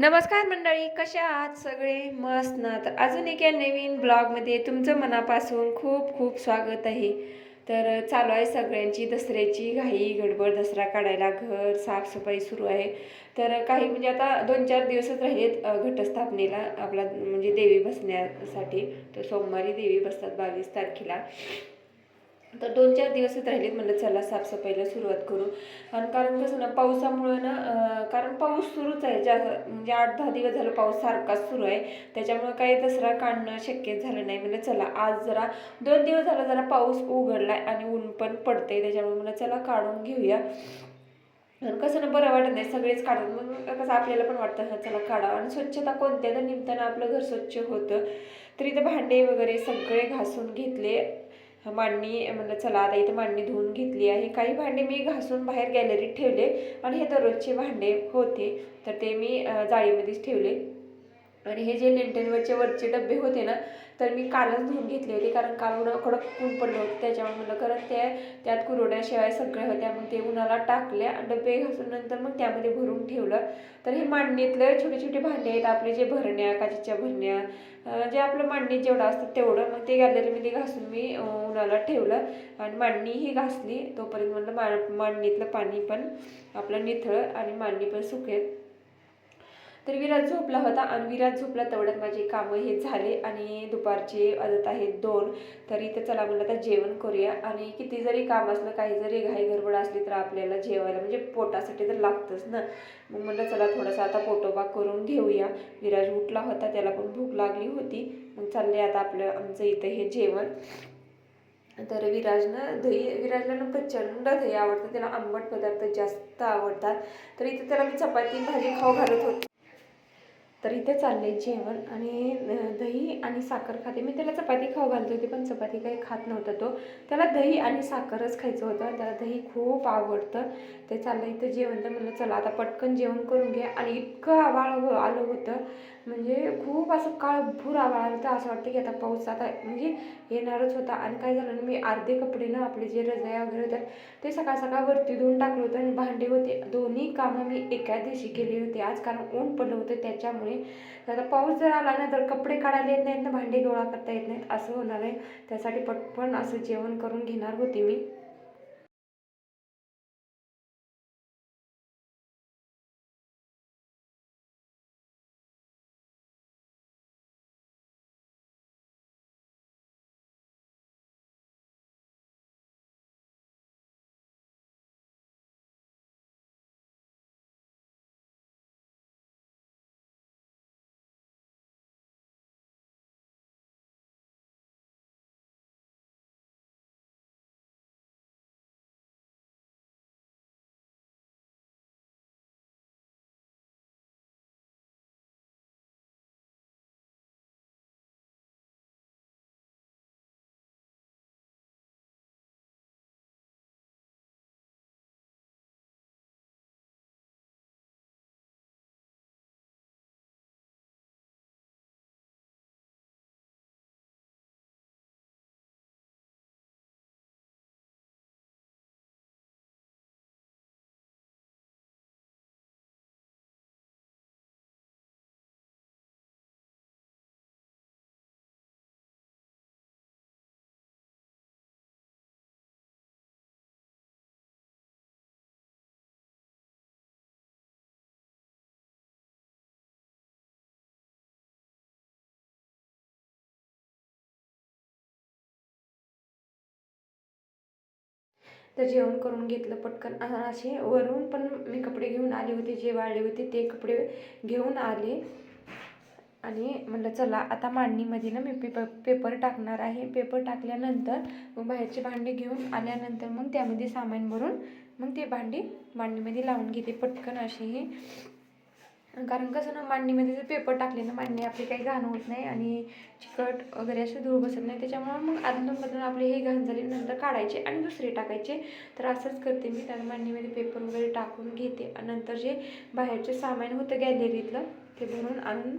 नमस्कार मंडळी कशा आहात सगळे? मस्त ना. तर अजून एका नवीन ब्लॉगमध्ये तुमचं मनापासून खूप खूप स्वागत आहे. तर चालू आहे सगळ्यांची दसऱ्याची घाई गडबड दसरा काढायला घर साफसफाई सुरू आहे. तर काही म्हणजे आता दोन चार दिवसच राहिलेत घटस्थापनेला आपला म्हणजे देवी बसण्यासाठी. तर सोमवारी देवी बसतात बावीस तारखेला. तर दोन चार दिवसच राहिलेत म्हणलं चला साफसफाईला सुरुवात करू. आणि कारण कसं ना पावसामुळं ना कारण पाऊस सुरूच आहे. ज्या म्हणजे आठ दहा दिवस झालं पाऊस सारखाच सुरू आहे. त्याच्यामुळं काही दसरा काढणं शक्य झालं नाही. म्हणलं चला आज जरा दोन दिवस झाला जरा पाऊस उघडलाय आणि ऊन पण पडते त्याच्यामुळे मला चला काढून घेऊया. आणि कसं ना बरं वाटत नाही. सगळेच काढतात. मग कसं आपल्याला पण वाटतं हा चला काढा आणि स्वच्छता कोणत्या? तर निमताना आपलं घर स्वच्छ होतं. तर इथं भांडे वगैरे सगळे घासून घेतले. मांडणी म्हणलं चला आता इथं मांडणी धुवून घेतली आहे. काही भांडे मी घासून बाहेर गॅलरीत ठेवले आणि हे दररोजचे भांडे होते. तर ते मी जाळीमध्येच ठेवले. आणि हे जे लेंटेनवरचे वरचे डबे होते ना तर मी कालच धुवून घेतले होते कारण काल उन्हा कडक ऊन पडलं होतं त्याच्यामुळे म्हणलं कारण ते त्यात कुरवड्याशिवाय सगळ्या होत्या मग ते उन्हाला टाकल्या डबे घासून नंतर मग त्यामध्ये भरून ठेवलं. तर हे मांडणीतलं छोटे छोटे भांडे आहेत आपले जे भरण्या काचेच्या भरण्या जे आपलं मांडणीत जेवढं असतं तेवढं मग ते गॅलरीमध्ये घासून मी उन्हाला ठेवलं. आणि मांडणीही घासली तोपर्यंत म्हणलं मा मांडणीतलं पाणी पण आपलं निथळ आणि मांडणी पण सुकेल. तर विराज झोपला होता आणि विराज झोपला तेवढ्यात माझे कामं हे झाले आणि दुपारचे वाजत आहेत दोन. तर इथं चला म्हणलं आता जेवण करूया. आणि किती जरी काम असलं काही जरी घाई गडबड असली तर आपल्याला जेवायला म्हणजे पोटासाठी तर लागतंच ना. मग म्हणलं चला थोडासा आता पोटोबा करून घेऊया. विराज उठला होता त्याला पण भूक लागली होती. मग चालले आता आपलं आमचं इथं हे जेवण. तर विराजनं दही विराजला ना प्रचंड दही आवडतं. त्याला आंबट पदार्थ जास्त आवडतात. तर इथे त्याला मी चपाती भाजी खाऊ घालत होते. तर इथे चाललंय जेवण आणि दही आणि साखर खाते. मी त्याला चपाती खाऊ घालत होते पण चपाती काही खात नव्हता तो. त्याला दही आणि साखरच खायचं होतं. त्याला दही खूप आवडतं. ते चाललं इथं जेवण. तर म्हणलं चला आता पटकन जेवण करून घ्या. आणि इतकं आवाळ आलं होतं. म्हणजे खूप असं काळभूर आवाळ आलं होतं. असं वाटतं की आता पाऊस आता म्हणजे येणारच होता. आणि काय झालं ना मी अर्धे कपडे ना आपले जे रजाया वगैरे होत्या ते सकाळ सकाळ वरती धुवून टाकलं होतं आणि भांडे होते. दोन्ही कामं मी एका दिवशी केली होती. आज कारण ऊन पडलं होतं त्याच्यामुळे. आता पाऊस जर आला ना तर कपडे काढायला येत नाहीत ना भांडे गोळा करता येत नाहीत. असं होणार आहे. त्यासाठी पटपण असं जेवण करून घेणार होते मी. तर जेवण करून घेतलं पटकन. असे वरून पण मी कपडे घेऊन आले होते जे वाळले होते ते कपडे घेऊन आले. आणि म्हणलं चला आता मांडणीमध्ये ना मी पेपर पेपर टाकणार आहे. पेपर टाकल्यानंतर मग बाहेरचे भांडे घेऊन आल्यानंतर मग त्यामध्ये सामान भरून मग ते भांडी मांडणीमध्ये लावून घेते. पटकन असे हे कारण कसं ना मांडणीमध्ये जर पेपर टाकले ना मांडणी आपली काही घाण होत नाही आणि चिकट वगैरे असे धूळ बसत नाही. त्याच्यामुळं मग अदलून मधून आपले हे घाण झाले नंतर काढायचे आणि दुसरे टाकायचे. तर असंच करते मी. त्या मांडणीमध्ये पेपर वगैरे टाकून घेते. आणि नंतर जे बाहेरचे सामान होतं गॅलरीतलं ते भरून आणून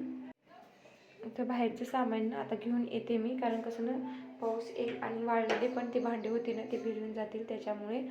तर बाहेरचं सामान आता घेऊन येते मी. कारण कसं ना पाऊस एक आणि वाळलेले पण ते भांडे होते ना ते भिजून जातील. त्याच्यामुळे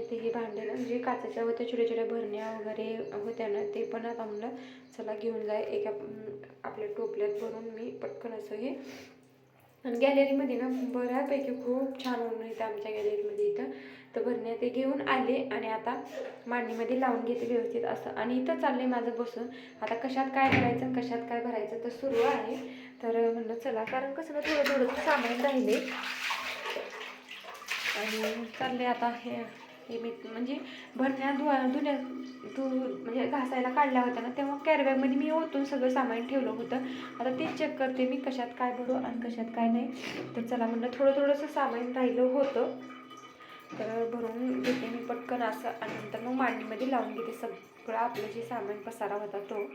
तिथे हे भांडे ना म्हणजे काचेच्या होत्या छोट्या छोट्या भरण्या वगैरे होत्या ना ते पण आता म्हणलं चला घेऊन जाय एका आपल्या टोपल्यात भरून मी पटकन असं हे. आणि गॅलरीमध्ये ना बऱ्यापैकी खूप छान ऊन येतं आमच्या गॅलरीमध्ये इथं. तर भरण्या ते घेऊन आले आणि आता मांडणीमध्ये लावून घेते व्यवस्थित असं. आणि इथं चाललं आहे माझं बसून. आता कशात काय करायचं कशात काय भरायचं तर सुरू आहे. तर म्हणलं चला कारण कसं ना थोडं थोडं सामान राहिले आणि चालले आता हे हे मी म्हणजे भरण्या धुवा धुण्या धु म्हणजे घासायला काढल्या होत्या ना तेव्हा कॅरीबॅगमध्ये मी ओतून सगळं सामान ठेवलं होतं. आता ते चेक करते मी कशात काय भरू आणि कशात काय नाही. तर चला म्हणलं थोडं थोडंसं सामान राहिलं होतं. तर भरून घेते मी पटकन असं आणि नंतर मग मांडीमध्ये लावून घेते सगळं आपलं जे सामान पसारा होता तो.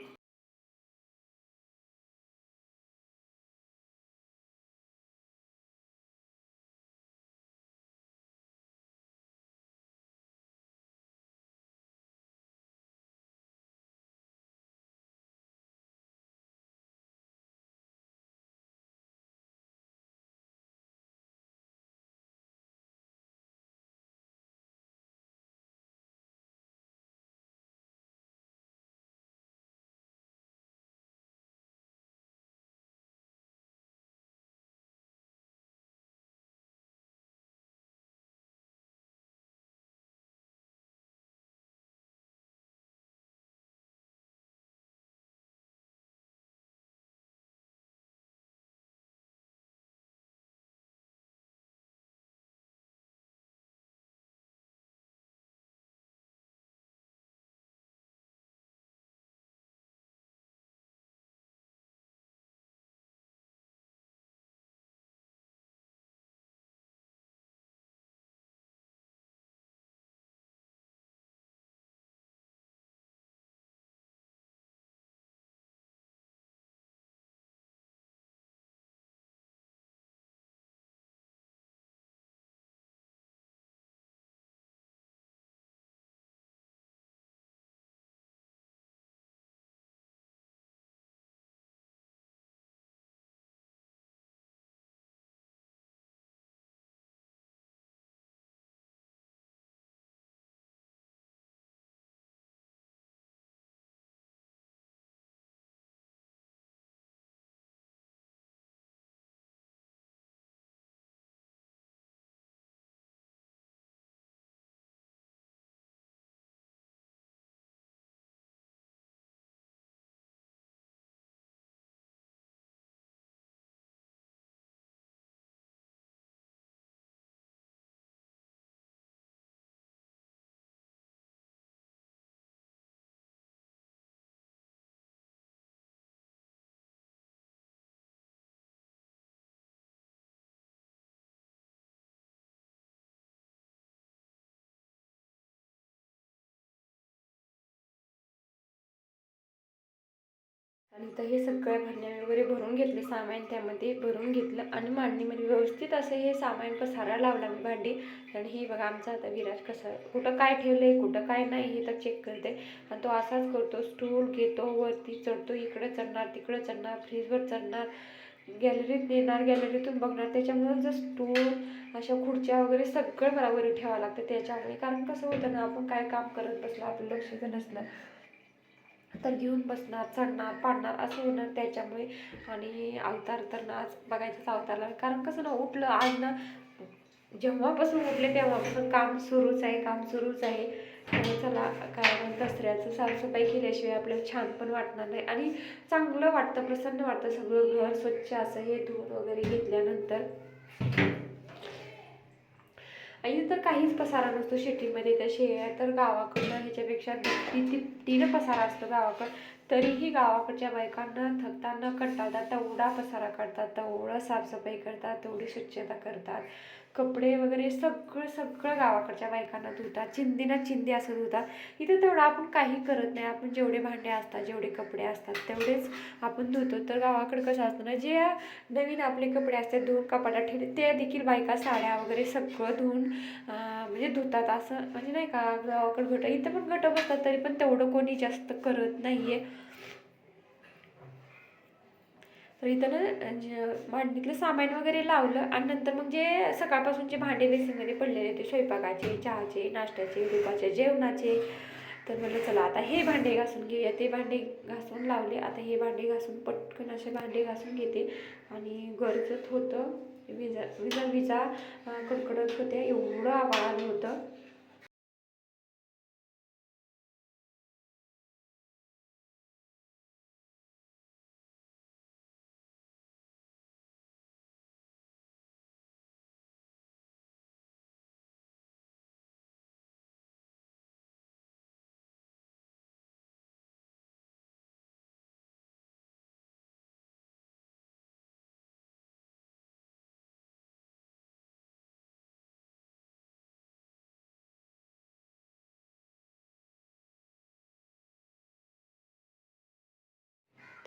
आणि तर हे सगळं भरण्या वगैरे भरून घेतले सामान त्यामध्ये भरून घेतलं आणि मांडणीमध्ये व्यवस्थित असं हे सामान पसारा लावला मी भांडी. आणि ही बघा आमचा आता विराज कसं कुठं काय ठेवलं आहे कुठं काय नाही हे तर चेक करते. आणि तो असाच करतो स्टूल घेतो वरती चढतो इकडं चढणार तिकडं चढणार फ्रीजवर चढणार गॅलरीत नेणार गॅलरीतून बघणार. त्याच्यामुळे जर स्टूल अशा खुर्च्या वगैरे सगळं मला ठेवावं लागतं त्याच्यामुळे कारण कसं होतं ना आपण काय काम करत बसलो आपलं लक्ष जर नसलं तर घेऊन बसणार चढणार पाडणार असं होणार त्याच्यामुळे. आणि अवतार तर ना आज बघायचंच अवतारला. कारण कसं ना उठलं आज ना जेव्हापासून उठले तेव्हापासून काम सुरूच आहे काम सुरूच आहे. आणि चला कारण दसऱ्याचं साफसफाई केल्याशिवाय आपल्याला छान पण वाटणार नाही. आणि चांगलं वाटतं प्रसन्न वाटतं सगळं घर स्वच्छ असं हे धुवून वगैरे घेतल्यानंतर. आणि तर काहीच पसारा नसतो शेतीमध्ये त्या शेळ्या तर गावाकडनं ह्याच्यापेक्षा तिनं पसारा असतो गावाकडं. तरीही गावाकडच्या बायकांना थकताना कंटाळतात तेवढा पसारा काढतात तेवढं साफसफाई करतात तेवढी स्वच्छता करतात. कपडे वगैरे सगळं सगळं गावाकडच्या बायकांना धुतात. चिंदीना चिंदी असं धुतात. इथे तेवढं आपण काही करत नाही. आपण जेवढे भांडे असतात जेवढे कपडे असतात तेवढेच आपण धुतो. तर गावाकडे कसं असतं ना जे नवीन आपले कपडे असतात धुवून कपाटात ठेवले ते देखील बायका साड्या वगैरे सगळं धुवून म्हणजे धुतात. असं म्हणजे नाही का गावाकडे गट इथं पण गट बसतात तरी पण तेवढं कोणी जास्त करत नाही आहे तर इथं ना भांडीतलं सामान वगैरे लावलं आणि नंतर मग जे सकाळपासूनचे भांडे बेसिनमध्ये पडलेले होते स्वयंपाकाचे चहाचे नाश्त्याचे दुपारचे जेवणाचे. तर म्हटलं चला आता हे भांडे घासून घेऊया. ते भांडे घासून लावले. आता हे भांडे घासून पटकन असे भांडे घासून घेते. आणि गरजत होतं विजा विजा विजा कडकडत होत्या. एवढं आवाज आलं होतं.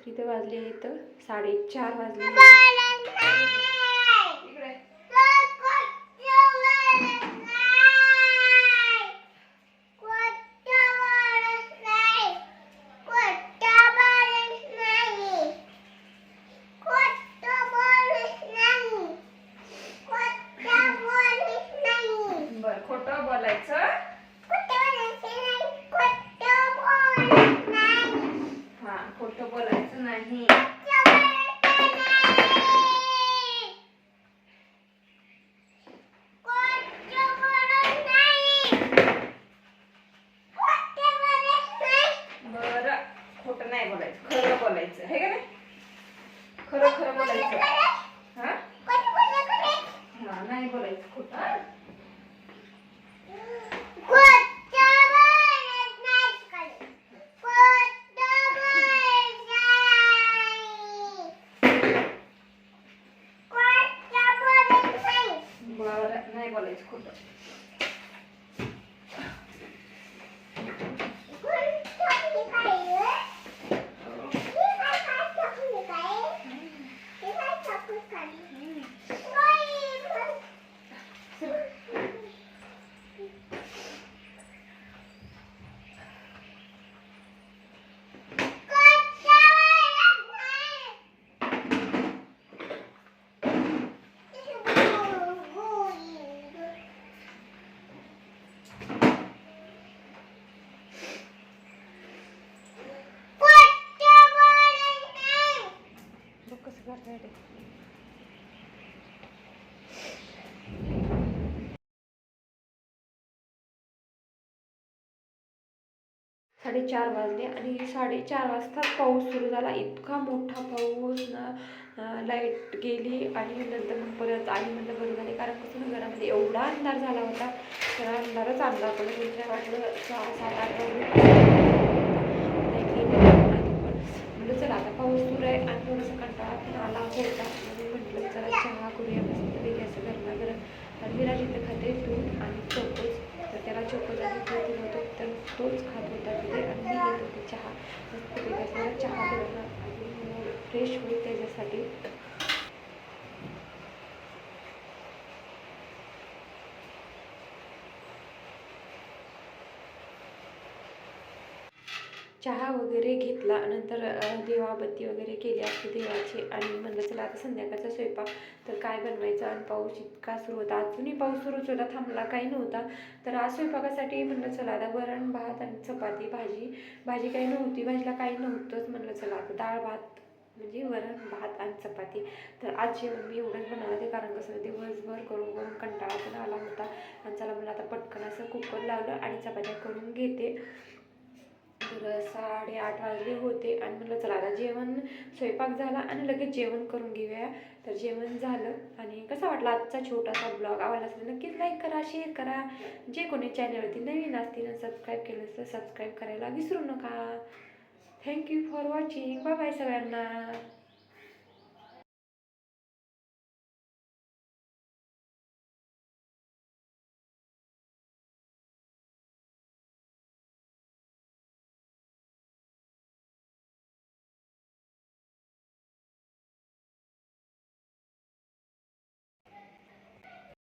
इथं वाजले आहेत साडेचार वाजले इकडे. बरं खोटं बोलायचं हा खोटं बोलायचं नाही बरं खोटं नाही बोलायचं खरं बोलायचं हे का नाही खरं खरं बोलायचं हा हा नाही बोलायचं खोटं हा? बरं नाही बोलायचं खोटं बघ कसं करताय ते. साडेचार वाजले आणि साडेचार वाजता पाऊस सुरू झाला. इतका मोठा पाऊस ना लाइट गेली आणि नंतर मग परत आली म्हणलं बरं झाले कारण कसं ना घरामध्ये एवढा अंधार झाला होता. तर अंधारच अंधार पडत म्हणजे वाटलं सहा सात आठ वाजले लाइट गेली आणि पण म्हटलं चला आता पाऊस सुरू आहे आणि थोडंसं कंटाळा पण आला. होता म्हणून म्हटलं चला चहा करूया. मस्त वेगळी असं गरमागरम आणि विराज इथं खाते दूध आणि चोकोज तर त्याला चोकोज आणि दूध होतो. तर तोच खात होता तिथे आणि मी घेत होते चहा. मस्त असं चहा बनवला आणि फ्रेश होईल त्याच्यासाठी. चहा वगैरे घेतला नंतर देवाबत्ती वगैरे केली असते देवाची. आणि म्हणलं चला आता संध्याकाळचा स्वयंपाक. तर काय बनवायचा? आणि पाऊस इतका सुरू होता. अजूनही पाऊस सुरूच होता थांबला काही नव्हता. तर आज स्वयंपाकासाठी म्हणलं चला आता वरण भात आणि चपाती भाजी. भाजी काही नव्हती भाजीला काही नव्हतंच. म्हणलं चला आता डाळ भात म्हणजे वरण भात आणि चपाती. तर आज जेवण मी एवढंच बनवलं ते कारण कसं दिवसभर करून करून कंटाळा पण आला होता. आणि चला म्हणलं आता पटकन असं कुकर लावलं आणि चपात्या करून घेते. तर साडेआठ वाजले होते आणि म्हटलं चला आता जेवण स्वयंपाक झाला आणि लगेच जेवण करून घेऊया. तर जेवण झालं आणि कसा वाटला आजचा छोटासा ब्लॉग? आवडला असेल नक्कीच लाईक करा शेअर करा. जे कोणी चॅनलवरती नवीन असतील आणि सबस्क्राईब केलं तर सबस्क्राईब करायला विसरू नका. Thank you for watching bye bye सगळ्यांना.